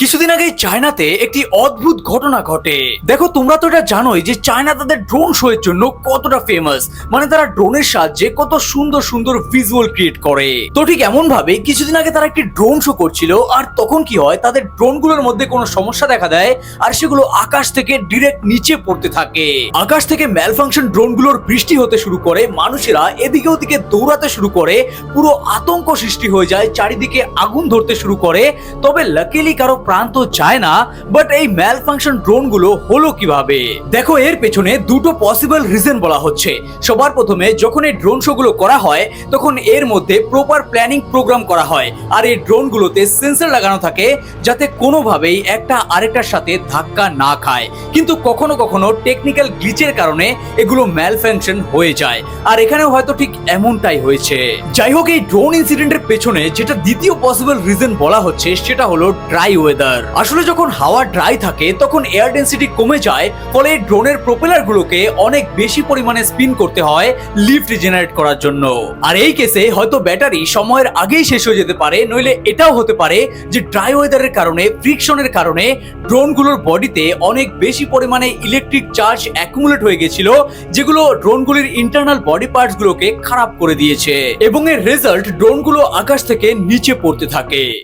কিছুদিন আগে চায়নাতে একটি অদ্ভুত ঘটনা ঘটে। দেখো, তোমরা তো এটা জানোই যে চায়না তাদের ড্রোন শো এর জন্য কতটা ফেমাস মানে তারা ড্রোনের সাহায্যে কত সুন্দর সুন্দর ভিজুয়াল ক্রিয়েট করে। তো ঠিক এমন ভাবে কিছুদিন আগে তারা একটি ড্রোন শো করছিল, আর তখন কি হয়, তাদের ড্রোনগুলোর মধ্যে কোনো সমস্যা দেখা দেয়, আর সেগুলো আকাশ থেকে ডিরেক্ট নিচে পড়তে থাকে। আকাশ থেকে ম্যালফাংশন ড্রোনগুলোর বৃষ্টি হতে শুরু করে, মানুষেরা এদিকে ওদিকে দৌড়াতে শুরু করে, পুরো আতঙ্ক সৃষ্টি হয়ে যায়, চারিদিকে আগুন ধরতে শুরু করে। তবে লাকিলি কারও প্রাণ তো যায় না বাট এই ম্যাল ফাংশন ড্রোনগুলো হলো কীভাবে? দেখো, এর পেছনে দুটো পসিবল রিজন বলা হচ্ছে। সবার প্রথমে, যখন এই ড্রোন শো গুলো করা হয়, তখন এর মধ্যে প্রপার প্ল্যানিং প্রোগ্রাম করা হয়। আর এই ড্রোন গুলোতে সেন্সর লাগানো থাকে, যাতে কোনোভাবেই একটা আরেকটার সাথে ধাক্কা না খায়। কিন্তু কখনো কখনো টেকনিক্যাল গ্লিচের কারণে এগুলো ম্যাল ফাংশন হয়ে যায়। আর এখানেও হয়তো ঠিক এমনটাই হয়েছে। যাই হোক, এই ড্রোন ইনসিডেন্টের পেছনে যেটা দ্বিতীয় পসিবল রিজন বলা হচ্ছে, সেটা হলো ড্রাই ওয়েদার আসলে যখন হাওয়া ড্রাই থাকে, তখন এয়ার ডেন্সিটি কমে যায়, ফলে ড্রোনের প্রোপেলার গুলোকে অনেক বেশি পরিমাণে স্পিন করতে হয় লিফট জেনারেট করার জন্য। আর এই কেসে হয়তো ব্যাটারি সময়ের আগেই শেষ হয়ে যেতে পারে, নইলে এটাও হতে পারে যে ড্রাই ওয়েদারের কারণে ফ্রিকশনের কারণে ড্রোনগুলোর বডিতে অনেক বেশি পরিমাণে ইলেকট্রিক চার্জ অ্যাকুমুলেট হয়ে গেছিল, যেগুলো ড্রোনগুলির ইন্টারনাল বডি পার্টস গুলোকে খারাপ করে দিয়েছে। এবং এর রেজাল্ট ড্রোনগুলো আকাশ থেকে নিচে পড়তে থাকে।